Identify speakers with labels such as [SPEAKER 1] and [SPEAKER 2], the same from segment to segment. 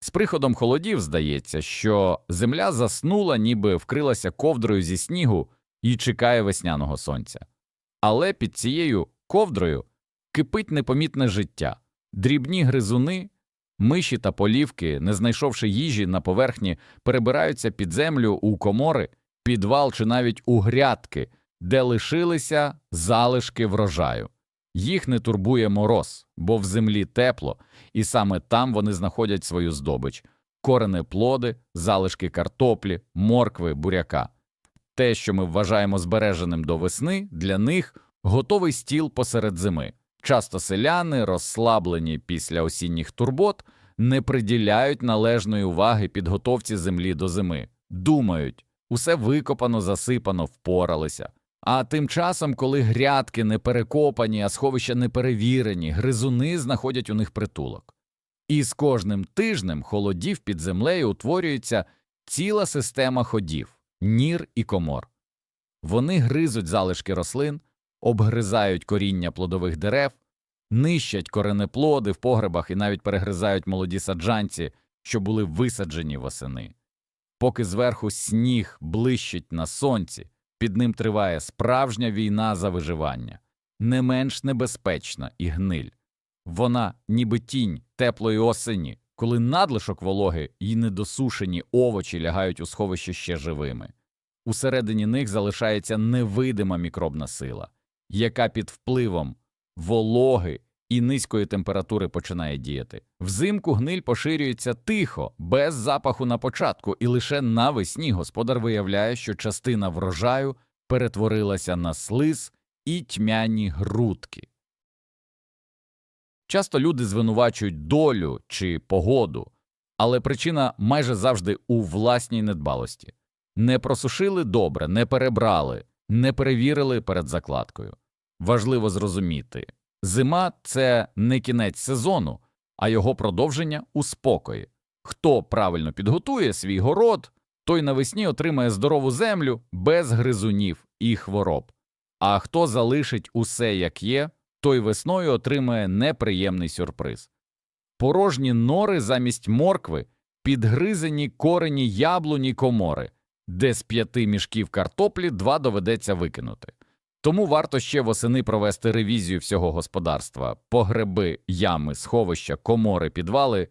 [SPEAKER 1] З приходом холодів здається, що земля заснула, ніби вкрилася ковдрою зі снігу і чекає весняного сонця. Але під цією ковдрою кипить непомітне життя, дрібні гризуни, миші та полівки, не знайшовши їжі на поверхні, перебираються під землю у комори, підвал чи навіть у грядки, де лишилися залишки врожаю. Їх не турбує мороз, бо в землі тепло, і саме там вони знаходять свою здобич корени плоди, залишки картоплі, моркви, буряка. Те, що ми вважаємо збереженим до весни, для них готовий стіл посеред зими. Часто селяни, розслаблені після осінніх турбот, не приділяють належної уваги підготовці землі до зими, думають, усе викопано, засипано, впоралися. А тим часом, коли грядки не перекопані, а сховища не перевірені, гризуни знаходять у них притулок. І з кожним тижнем холодів під землею утворюється ціла система ходів нір і комор. Вони гризуть залишки рослин, обгризають коріння плодових дерев, нищать коренеплоди в погребах і навіть перегризають молоді саджанці, що були висаджені восени. Поки зверху сніг блищить на сонці, під ним триває справжня війна за виживання, не менш небезпечна і гниль. Вона, ніби тінь теплої осені, коли надлишок вологи і недосушені овочі лягають у сховище ще живими. Усередині них залишається невидима мікробна сила, яка під впливом вологи і низької температури починає діяти. Взимку гниль поширюється тихо, без запаху на початку, і лише навесні господар виявляє, що частина врожаю перетворилася на слиз і тьмяні грудки. Часто люди звинувачують долю чи погоду, але причина майже завжди у власній недбалості. Не просушили добре, не перебрали, не перевірили перед закладкою. Важливо зрозуміти зима це не кінець сезону, а його продовження у спокої. Хто правильно підготує свій город, той навесні отримає здорову землю без гризунів і хвороб. А хто залишить усе як є, той весною отримає неприємний сюрприз. Порожні нори замість моркви, підгризені корені яблуні комори, де з п'яти мішків картоплі два доведеться викинути. Тому варто ще восени провести ревізію всього господарства, погреби, ями, сховища, комори, підвали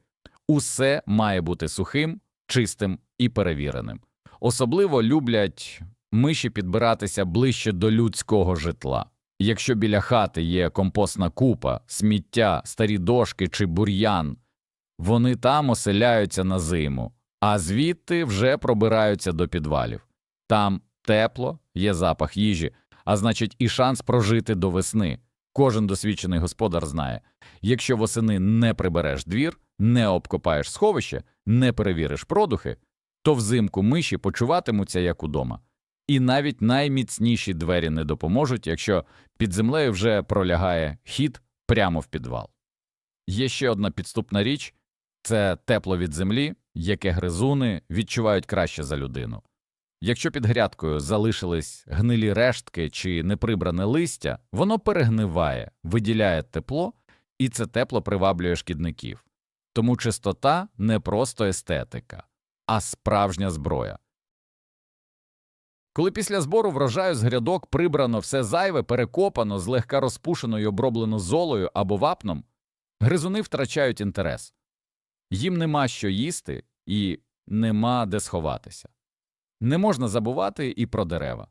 [SPEAKER 1] усе має бути сухим, чистим і перевіреним. Особливо люблять миші підбиратися ближче до людського житла. Якщо біля хати є компостна купа, сміття, старі дошки чи бур'ян, вони там оселяються на зиму, а звідти вже пробираються до підвалів. Там тепло, є запах їжі, а значить, і шанс прожити до весни. Кожен досвідчений господар знає якщо восени не прибереш двір, не обкопаєш сховище, не перевіриш продухи, то взимку миші почуватимуться як удома. І навіть найміцніші двері не допоможуть, якщо під землею вже пролягає хід прямо в підвал. Є ще одна підступна річ це тепло від землі, яке гризуни відчувають краще за людину. Якщо під грядкою залишились гнилі рештки чи неприбране листя, воно перегниває, виділяє тепло, і це тепло приваблює шкідників. Тому чистота не просто естетика, а справжня зброя. Коли після збору врожаю з грядок прибрано все зайве, перекопано, злегка розпушено й оброблено золою або вапном, гризуни втрачають інтерес. Їм нема що їсти і нема де сховатися. Не можна забувати і про дерева.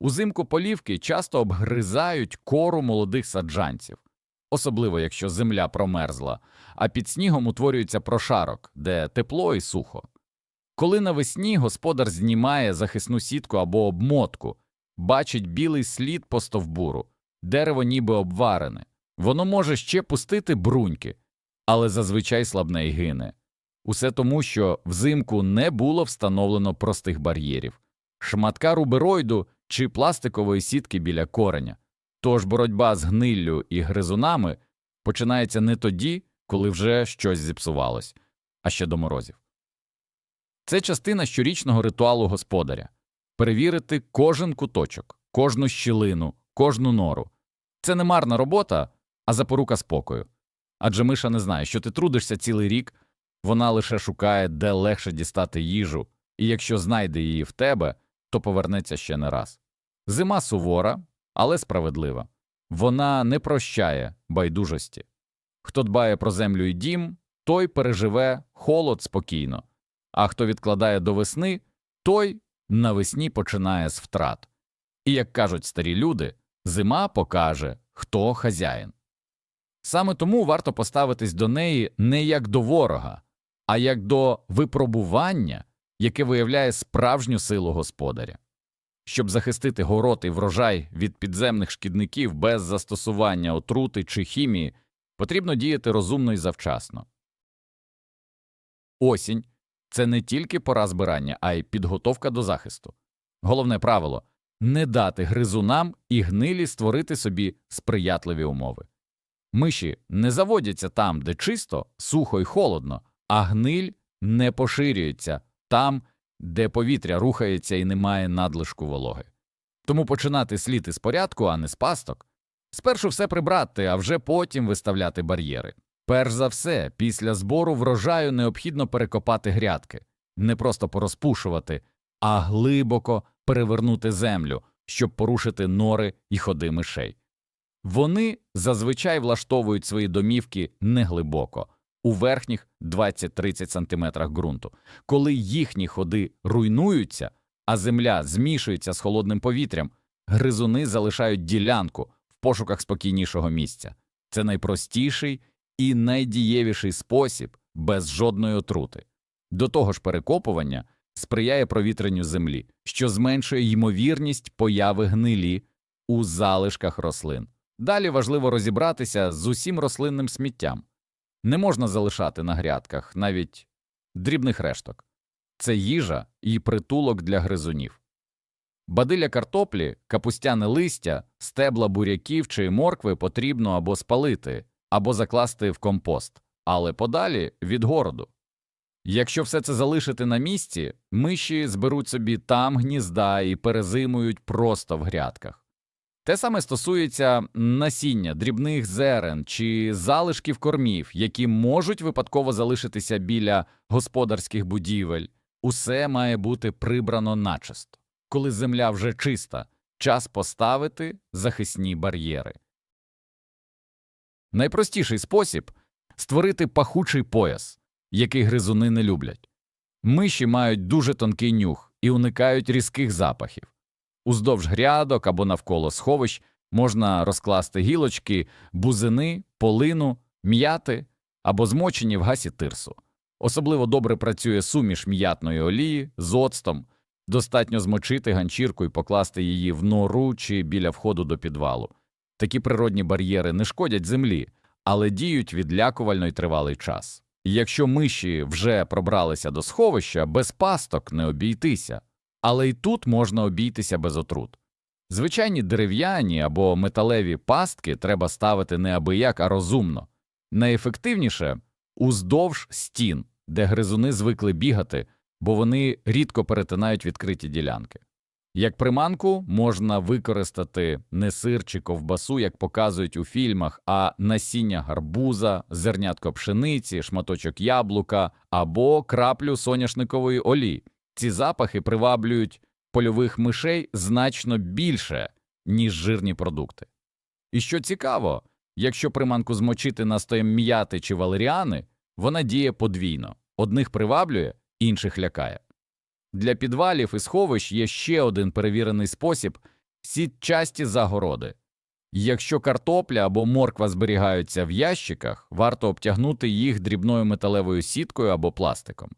[SPEAKER 1] Узимку полівки часто обгризають кору молодих саджанців, особливо якщо земля промерзла, а під снігом утворюється прошарок, де тепло і сухо. Коли навесні господар знімає захисну сітку або обмотку, бачить білий слід по стовбуру, дерево ніби обварене, воно може ще пустити бруньки, але зазвичай слабне й гине. Усе тому, що взимку не було встановлено простих бар'єрів, шматка рубероїду чи пластикової сітки біля кореня. Тож боротьба з гниллю і гризунами починається не тоді, коли вже щось зіпсувалось, а ще до морозів. Це частина щорічного ритуалу господаря перевірити кожен куточок, кожну щілину, кожну нору. Це не марна робота, а запорука спокою. Адже миша не знає, що ти трудишся цілий рік, Вона лише шукає, де легше дістати їжу, і якщо знайде її в тебе, то повернеться ще не раз. Зима сувора, але справедлива. Вона не прощає байдужості. Хто дбає про землю і дім, той переживе холод спокійно, а хто відкладає до весни, той навесні починає з втрат. І, як кажуть старі люди, зима покаже, хто хазяїн. Саме тому варто поставитись до неї не як до ворога, а як до випробування, яке виявляє справжню силу господаря. Щоб захистити город і врожай від підземних шкідників без застосування отрути чи хімії, потрібно діяти розумно і завчасно. Осінь це не тільки пора збирання, а й підготовка до захисту. Головне правило не дати гризунам і гнилі створити собі сприятливі умови. Миші не заводяться там, де чисто, сухо і холодно, а гниль не поширюється там, де повітря рухається і немає надлишку вологи. Тому починати слід із порядку, а не з пасток. Спершу все прибрати, а вже потім виставляти бар'єри. Перш за все, після збору врожаю необхідно перекопати грядки, не просто порозпушувати, а глибоко перевернути землю, щоб порушити нори і ходи мишей. Вони зазвичай влаштовують свої домівки неглибоко, у верхніх 20-30 сантиметрах ґрунту. Коли їхні ходи руйнуються, а земля змішується з холодним повітрям, гризуни залишають ділянку в пошуках спокійнішого місця. Це найпростіший і найдієвіший спосіб без жодної отрути. До того ж, перекопування сприяє провітренню землі, що зменшує ймовірність появи гнилі у залишках рослин. Далі важливо розібратися з усім рослинним сміттям. Не можна залишати на грядках навіть дрібних решток. Це їжа і притулок для гризунів. Бадилля картоплі, капустяне листя, стебла буряків чи моркви потрібно або спалити, або закласти в компост, але подалі від городу. Якщо все це залишити на місці, миші зберуть собі там гнізда і перезимують просто в грядках. Те саме стосується насіння, дрібних зерен чи залишків кормів, які можуть випадково залишитися біля господарських будівель. Усе має бути прибрано начисто. Коли земля вже чиста, час поставити захисні бар'єри. Найпростіший спосіб створити пахучий пояс, який гризуни не люблять. Миші мають дуже тонкий нюх і уникають різких запахів. Уздовж грядок або навколо сховищ можна розкласти гілочки, бузини, полину, м'яти або змочені в гасі тирсу. Особливо добре працює суміш м'ятної олії з оцтом, достатньо змочити ганчірку і покласти її в нору чи біля входу до підвалу. Такі природні бар'єри не шкодять землі, але діють відлякувально й тривалий час. Якщо миші вже пробралися до сховища, без пасток не обійтися але й тут можна обійтися без отрут. Звичайні дерев'яні або металеві пастки треба ставити не абияк, а розумно, найефективніше уздовж стін, де гризуни звикли бігати, бо вони рідко перетинають відкриті ділянки. Як приманку можна використати не сир чи ковбасу, як показують у фільмах, а насіння гарбуза, зернятко пшениці, шматочок яблука або краплю соняшникової олії. Ці запахи приваблюють польових мишей значно більше, ніж жирні продукти. І що цікаво, якщо приманку змочити настоєм м'яти чи валеріани, вона діє подвійно одних приваблює, інших лякає. Для підвалів і сховищ є ще один перевірений спосіб сітчасті загороди. Якщо картопля або морква зберігаються в ящиках, варто обтягнути їх дрібною металевою сіткою або пластиком.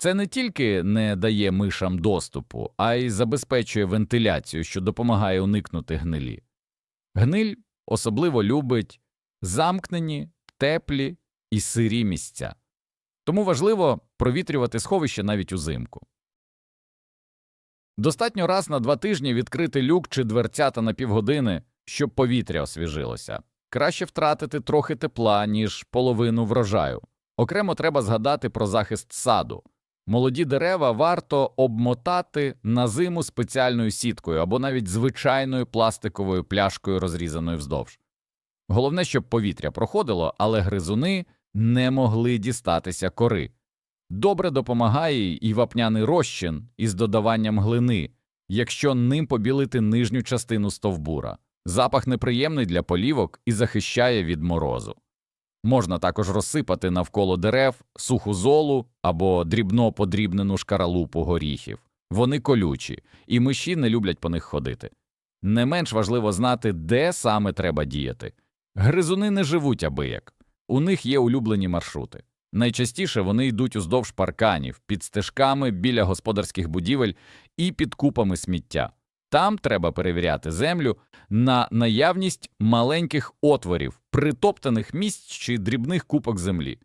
[SPEAKER 1] Це не тільки не дає мишам доступу, а й забезпечує вентиляцію, що допомагає уникнути гнилі. Гниль особливо любить замкнені, теплі і сирі місця, тому важливо провітрювати сховище навіть узимку. Достатньо раз на два тижні відкрити люк чи дверцята на півгодини, щоб повітря освіжилося. Краще втратити трохи тепла, ніж половину врожаю. Окремо треба згадати про захист саду. Молоді дерева варто обмотати на зиму спеціальною сіткою або навіть звичайною пластиковою пляшкою, розрізаною вздовж. Головне, щоб повітря проходило, але гризуни не могли дістатися кори. Добре допомагає і вапняний розчин із додаванням глини, якщо ним побілити нижню частину стовбура. Запах неприємний для полівок і захищає від морозу. Можна також розсипати навколо дерев суху золу або дрібно подрібнену шкаралупу горіхів. Вони колючі, і миші не люблять по них ходити. Не менш важливо знати, де саме треба діяти. Гризуни не живуть абияк. У них є улюблені маршрути. Найчастіше вони йдуть уздовж парканів, під стежками біля господарських будівель і під купами сміття. Там треба перевіряти землю на наявність маленьких отворів, притоптаних місць чи дрібних купок землі.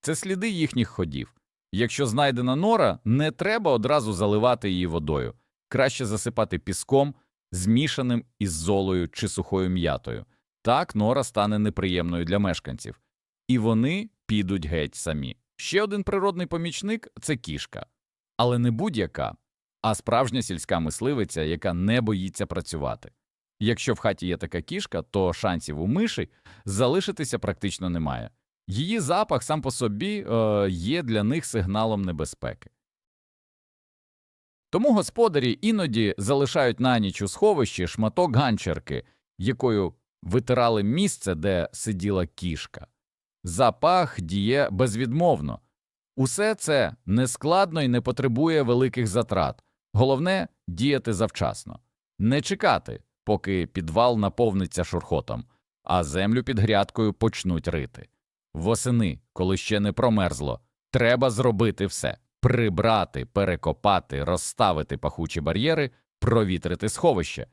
[SPEAKER 1] Це сліди їхніх ходів. Якщо знайдена нора, не треба одразу заливати її водою, краще засипати піском, змішаним із золою чи сухою м'ятою. Так нора стане неприємною для мешканців, і вони підуть геть самі. Ще один природний помічник це кішка, але не будь-яка, а справжня сільська мисливиця, яка не боїться працювати. Якщо в хаті є така кішка, то шансів у миші залишитися практично немає. Її запах сам по собі е, є для них сигналом небезпеки. Тому господарі іноді залишають на ніч у сховищі шматок ганчерки, якою витирали місце, де сиділа кішка. Запах діє безвідмовно. Усе це нескладно і не потребує великих затрат. Головне діяти завчасно, не чекати, поки підвал наповниться шурхотом, а землю під грядкою почнуть рити. Восени, коли ще не промерзло, треба зробити все прибрати, перекопати, розставити пахучі бар'єри, провітрити сховище.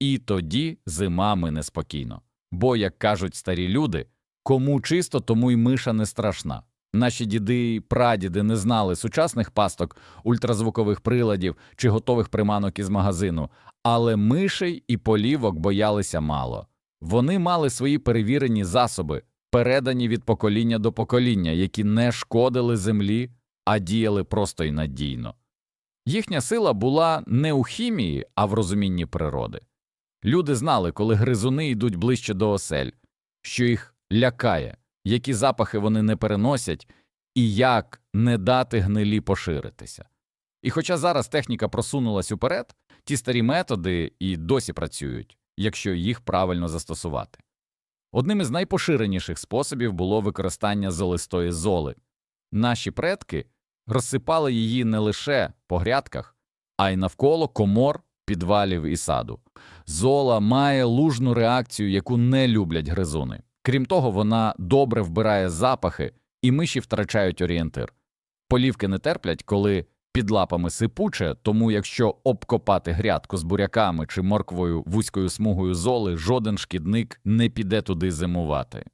[SPEAKER 1] І тоді зима мине спокійно. Бо, як кажуть старі люди, кому чисто, тому й миша не страшна. Наші діди і прадіди не знали сучасних пасток, ультразвукових приладів чи готових приманок із магазину, але мишей і полівок боялися мало. Вони мали свої перевірені засоби, передані від покоління до покоління, які не шкодили землі, а діяли просто й надійно. Їхня сила була не у хімії, а в розумінні природи. Люди знали, коли гризуни йдуть ближче до осель, що їх лякає, які запахи вони не переносять, і як не дати гнилі поширитися. І хоча зараз техніка просунулась уперед, ті старі методи і досі працюють, якщо їх правильно застосувати. Одним із найпоширеніших способів було використання золистої золи. Наші предки розсипали її не лише по грядках, а й навколо комор, підвалів і саду. Зола має лужну реакцію, яку не люблять гризуни. Крім того, вона добре вбирає запахи, і миші втрачають орієнтир. Полівки не терплять, коли під лапами сипуче, тому якщо обкопати грядку з буряками чи морквою вузькою смугою золи, жоден шкідник не піде туди зимувати.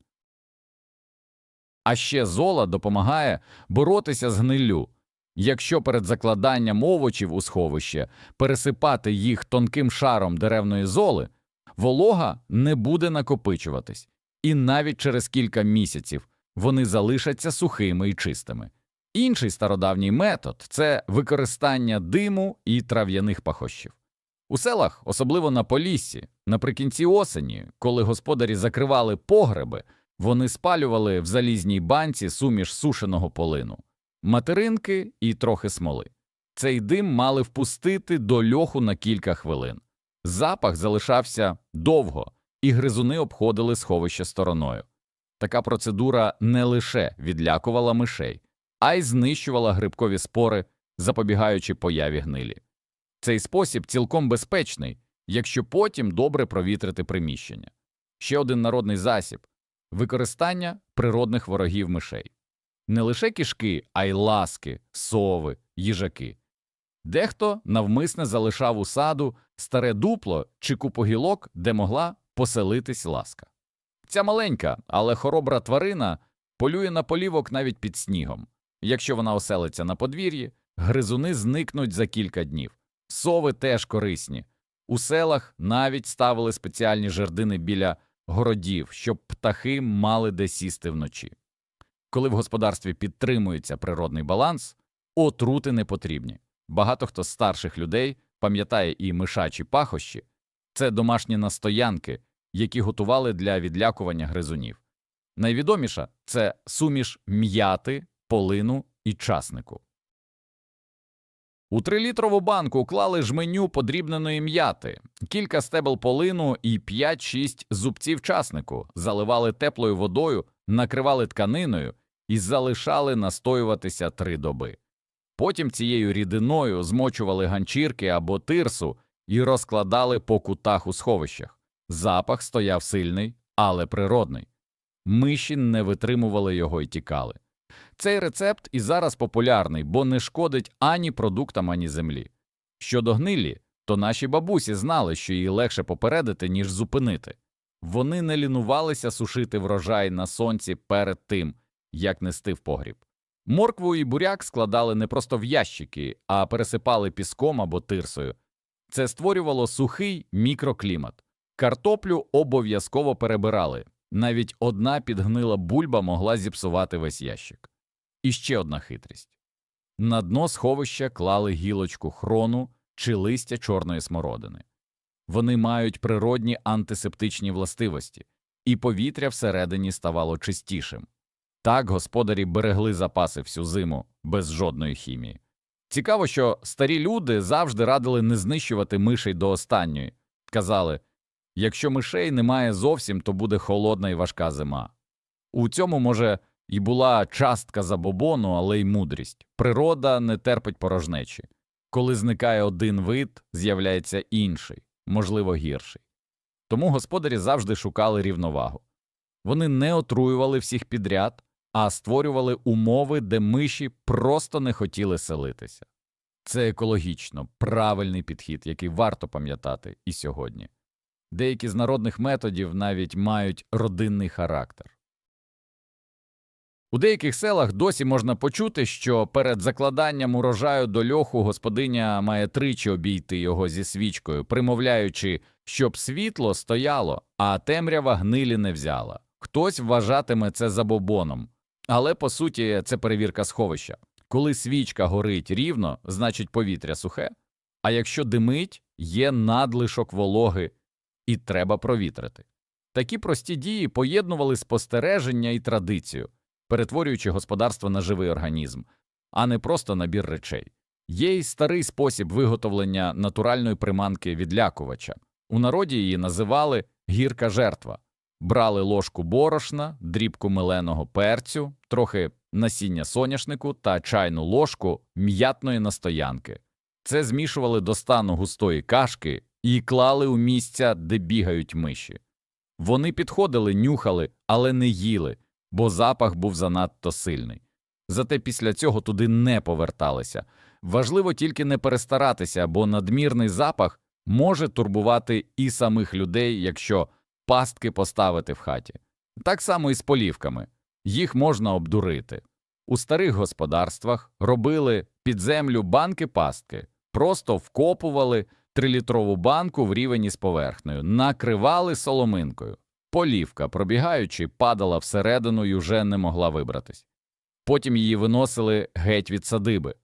[SPEAKER 1] А ще зола допомагає боротися з гниллю. Якщо перед закладанням овочів у сховище пересипати їх тонким шаром деревної золи, волога не буде накопичуватись, і навіть через кілька місяців вони залишаться сухими і чистими. Інший стародавній метод це використання диму і трав'яних пахощів. У селах, особливо на Поліссі, наприкінці осені, коли господарі закривали погреби, вони спалювали в залізній банці суміш сушеного полину, материнки і трохи смоли. Цей дим мали впустити до льоху на кілька хвилин. Запах залишався довго, і гризуни обходили сховище стороною. Така процедура не лише відлякувала мишей, а й знищувала грибкові спори, запобігаючи появі гнилі. Цей спосіб цілком безпечний, якщо потім добре провітрити приміщення. Ще один народний засіб використання природних ворогів мишей. Не лише кішки, а й ласки, сови, їжаки. Дехто навмисне залишав у саду старе дупло чи купу гілок, де могла поселитись ласка. Ця маленька, але хоробра тварина полює на полівок навіть під снігом. Якщо вона оселиться на подвір'ї, гризуни зникнуть за кілька днів. Сови теж корисні. У селах навіть ставили спеціальні жердини біля городів, щоб птахи мали де сісти вночі. Коли в господарстві підтримується природний баланс, отрути не потрібні. Багато хто з старших людей пам'ятає і мишачі пахощі це домашні настоянки, які готували для відлякування гризунів. Найвідоміша це суміш м'яти, полину і часнику. У трилітрову банку клали жменю подрібненої м'яти, кілька стебел полину і 5-6 зубців часнику, заливали теплою водою, накривали тканиною і залишали настоюватися три доби. Потім цією рідиною змочували ганчірки або тирсу і розкладали по кутах у сховищах. Запах стояв сильний, але природний. Миші не витримували його і тікали. Цей рецепт і зараз популярний, бо не шкодить ані продуктам, ані землі. Щодо гнилі, то наші бабусі знали, що її легше попередити, ніж зупинити. Вони не лінувалися сушити врожай на сонці перед тим, як нести в погріб. Моркву і буряк складали не просто в ящики, а пересипали піском або тирсою. Це створювало сухий мікроклімат. Картоплю обов'язково перебирали. Навіть одна підгнила бульба могла зіпсувати весь ящик. І ще одна хитрість. На дно сховища клали гілочку хрону чи листя чорної смородини. Вони мають природні антисептичні властивості, і повітря всередині ставало чистішим. Так господарі берегли запаси всю зиму без жодної хімії. Цікаво, що старі люди завжди радили не знищувати мишей до останньої. Казали якщо мишей немає зовсім, то буде холодна і важка зима. У цьому, може, і була частка забобону, але й мудрість. Природа не терпить порожнечі. Коли зникає один вид, з'являється інший, можливо, гірший. Тому господарі завжди шукали рівновагу. Вони не отруювали всіх підряд, а створювали умови, де миші просто не хотіли селитися. Це екологічно правильний підхід, який варто пам'ятати і сьогодні. Деякі з народних методів навіть мають родинний характер. У деяких селах досі можна почути, що перед закладанням урожаю до льоху господиня має тричі обійти його зі свічкою, примовляючи, щоб світло стояло, а темрява гнилі не взяла. Хтось вважатиме це забобоном, але по суті це перевірка сховища. Коли свічка горить рівно, значить повітря сухе, а якщо димить, є надлишок вологи і треба провітрити. Такі прості дії поєднували спостереження і традицію, перетворюючи господарство на живий організм, а не просто набір речей. Є й старий спосіб виготовлення натуральної приманки відлякувача. У народі її називали гірка жертва. Брали ложку борошна, дрібку меленого перцю, трохи насіння соняшнику та чайну ложку м'ятної настоянки. Це змішували до стану густої кашки і клали у місця, де бігають миші. Вони підходили, нюхали, але не їли, бо запах був занадто сильний. Зате після цього туди не поверталися. Важливо тільки не перестаратися, бо надмірний запах може турбувати і самих людей, якщо пастки поставити в хаті. Так само і з полівками їх можна обдурити. У старих господарствах робили під землю банки пастки, просто вкопували трилітрову банку в рівень із поверхнею, накривали соломинкою. Полівка, пробігаючи, падала всередину і вже не могла вибратись. Потім її виносили геть від садиби.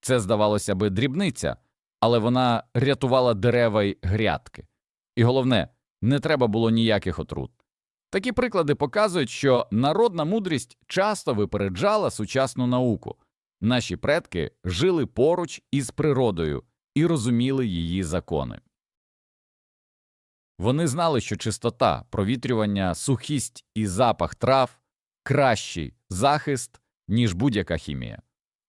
[SPEAKER 1] Це, здавалося би, дрібниця, але вона рятувала дерева й грядки. І головне, не треба було ніяких отрут. Такі приклади показують, що народна мудрість часто випереджала сучасну науку. Наші предки жили поруч із природою і розуміли її закони. Вони знали, що чистота, провітрювання, сухість і запах трав кращий захист, ніж будь-яка хімія.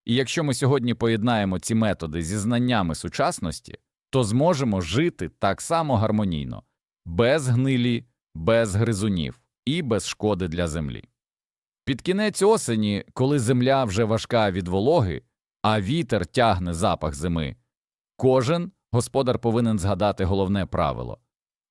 [SPEAKER 1] І якщо ми сьогодні поєднаємо ці методи зі знаннями сучасності, то зможемо жити так само гармонійно, без гнилі, без гризунів і без шкоди для землі. Під кінець осені, коли земля вже важка від вологи, а вітер тягне запах зими, кожен господар повинен згадати головне правило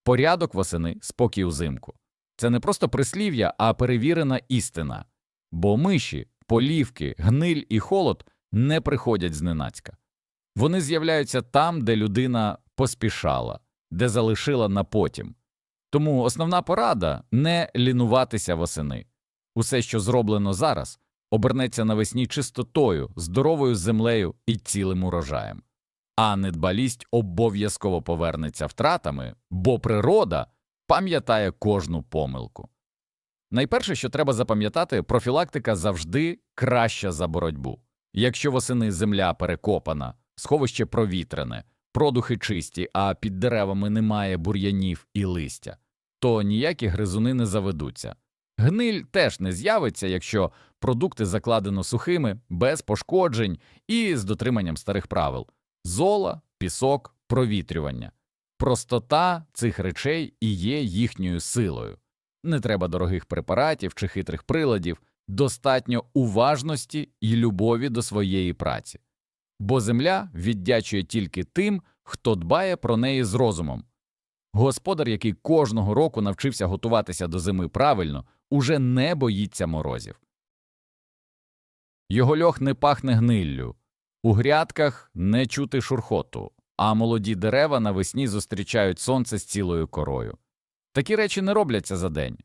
[SPEAKER 1] порядок восени, спокій узимку. Це не просто прислів'я, а перевірена істина, бо миші, полівки, гниль і холод не приходять зненацька. Вони з'являються там, де людина поспішала, де залишила на потім. Тому основна порада не лінуватися восени. Усе, що зроблено зараз, обернеться навесні чистотою, здоровою землею і цілим урожаєм. А недбалість обов'язково повернеться втратами, бо природа пам'ятає кожну помилку. Найперше, що треба запам'ятати, профілактика завжди краща за боротьбу. Якщо восени земля перекопана, сховище провітрене, продухи чисті, а під деревами немає бур'янів і листя, то ніякі гризуни не заведуться. Гниль теж не з'явиться, якщо продукти закладено сухими, без пошкоджень і з дотриманням старих правил зола, пісок, провітрювання. Простота цих речей і є їхньою силою. Не треба дорогих препаратів чи хитрих приладів, достатньо уважності і любові до своєї праці. Бо земля віддячує тільки тим, хто дбає про неї з розумом. Господар, який кожного року навчився готуватися до зими правильно, уже не боїться морозів. Його льох не пахне гниллю, у грядках не чути шурхоту, а молоді дерева навесні зустрічають сонце з цілою корою. Такі речі не робляться за день.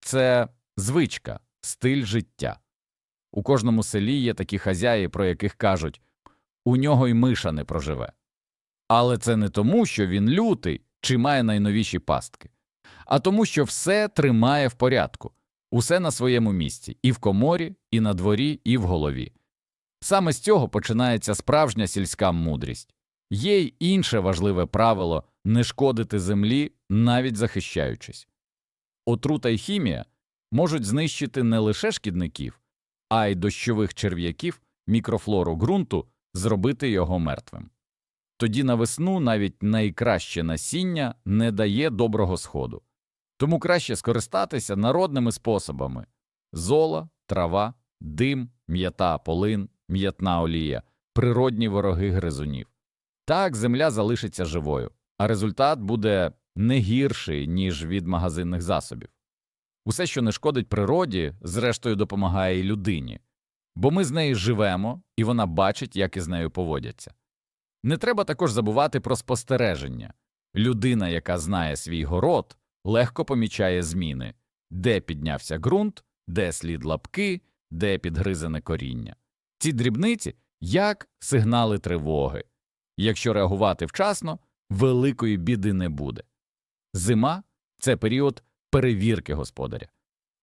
[SPEAKER 1] Це звичка, стиль життя. У кожному селі є такі хазяї, про яких кажуть у нього й миша не проживе. Але це не тому, що він лютий чи має найновіші пастки, а тому, що все тримає в порядку, усе на своєму місці і в коморі, і на дворі, і в голові. Саме з цього починається справжня сільська мудрість. Є й інше важливе правило не шкодити землі, навіть захищаючись. Отрута й хімія можуть знищити не лише шкідників, а й дощових черв'яків, мікрофлору ґрунту, зробити його мертвим. Тоді на весну навіть найкраще насіння не дає доброго сходу. Тому краще скористатися народними способами зола, трава, дим, м'ята, полин, м'ятна олія, природні вороги гризунів. Так земля залишиться живою, а результат буде не гірший, ніж від магазинних засобів. Усе, що не шкодить природі, зрештою допомагає і людині, бо ми з нею живемо, і вона бачить, як із нею поводяться. Не треба також забувати про спостереження людина, яка знає свій город, легко помічає зміни, де піднявся ґрунт, де слід лапки, де підгризене коріння. Ці дрібниці як сигнали тривоги. Якщо реагувати вчасно, великої біди не буде. Зима це період перевірки господаря.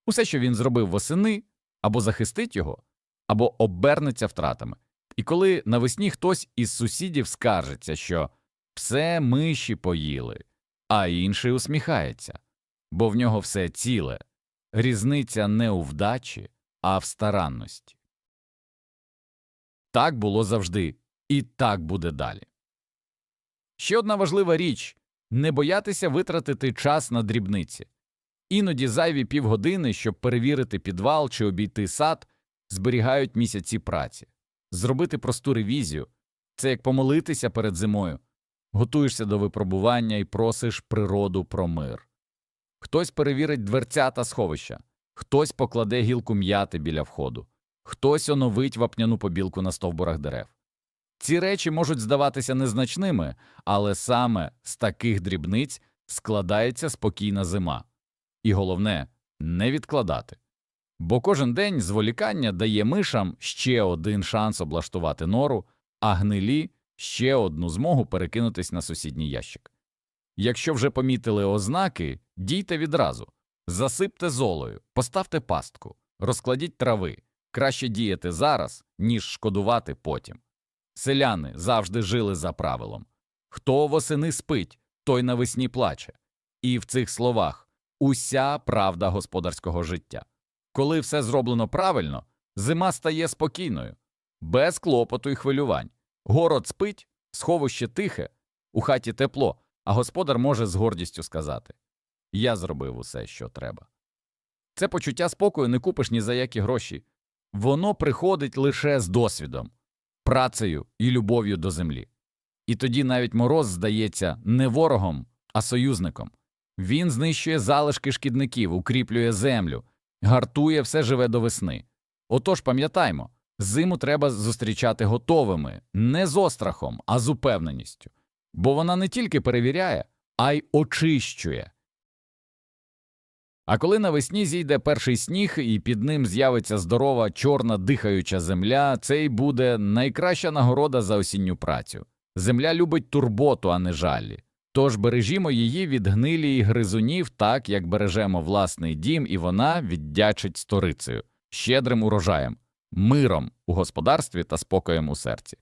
[SPEAKER 1] Усе, що він зробив восени, або захистить його, або обернеться втратами. І коли навесні хтось із сусідів скаржиться, що все миші поїли, а інший усміхається, бо в нього все ціле, різниця не у вдачі, а в старанності. Так було завжди, і так буде далі. Ще одна важлива річ не боятися витратити час на дрібниці. Іноді зайві півгодини, щоб перевірити підвал чи обійти сад, зберігають місяці праці. Зробити просту ревізію це як помолитися перед зимою, готуєшся до випробування і просиш природу про мир. Хтось перевірить дверця та сховища, хтось покладе гілку м'яти біля входу, хтось оновить вапняну побілку на стовбурах дерев. Ці речі можуть здаватися незначними, але саме з таких дрібниць складається спокійна зима. І головне не відкладати. Бо кожен день зволікання дає мишам ще один шанс облаштувати нору, а гнилі ще одну змогу перекинутись на сусідній ящик. Якщо вже помітили ознаки, дійте відразу, засипте золою, поставте пастку, розкладіть трави. Краще діяти зараз, ніж шкодувати потім. Селяни завжди жили за правилом хто восени спить, той навесні плаче. І в цих словах уся правда господарського життя. Коли все зроблено правильно, зима стає спокійною, без клопоту і хвилювань. Город спить, сховище тихе, у хаті тепло, а господар може з гордістю сказати Я зробив усе, що треба. Це почуття спокою не купиш ні за які гроші. Воно приходить лише з досвідом, працею і любов'ю до землі. І тоді навіть мороз здається не ворогом, а союзником. Він знищує залишки шкідників, укріплює землю, гартує все живе до весни. Отож пам'ятаймо, зиму треба зустрічати готовими, не з острахом, а з упевненістю, бо вона не тільки перевіряє, а й очищує. А коли навесні зійде перший сніг і під ним з'явиться здорова чорна дихаюча земля, це й буде найкраща нагорода за осінню працю. Земля любить турботу, а не жалі. Тож бережімо її від гнилі й гризунів так, як бережемо власний дім, і вона віддячить сторицею, щедрим урожаєм, миром у господарстві та спокоєм у серці.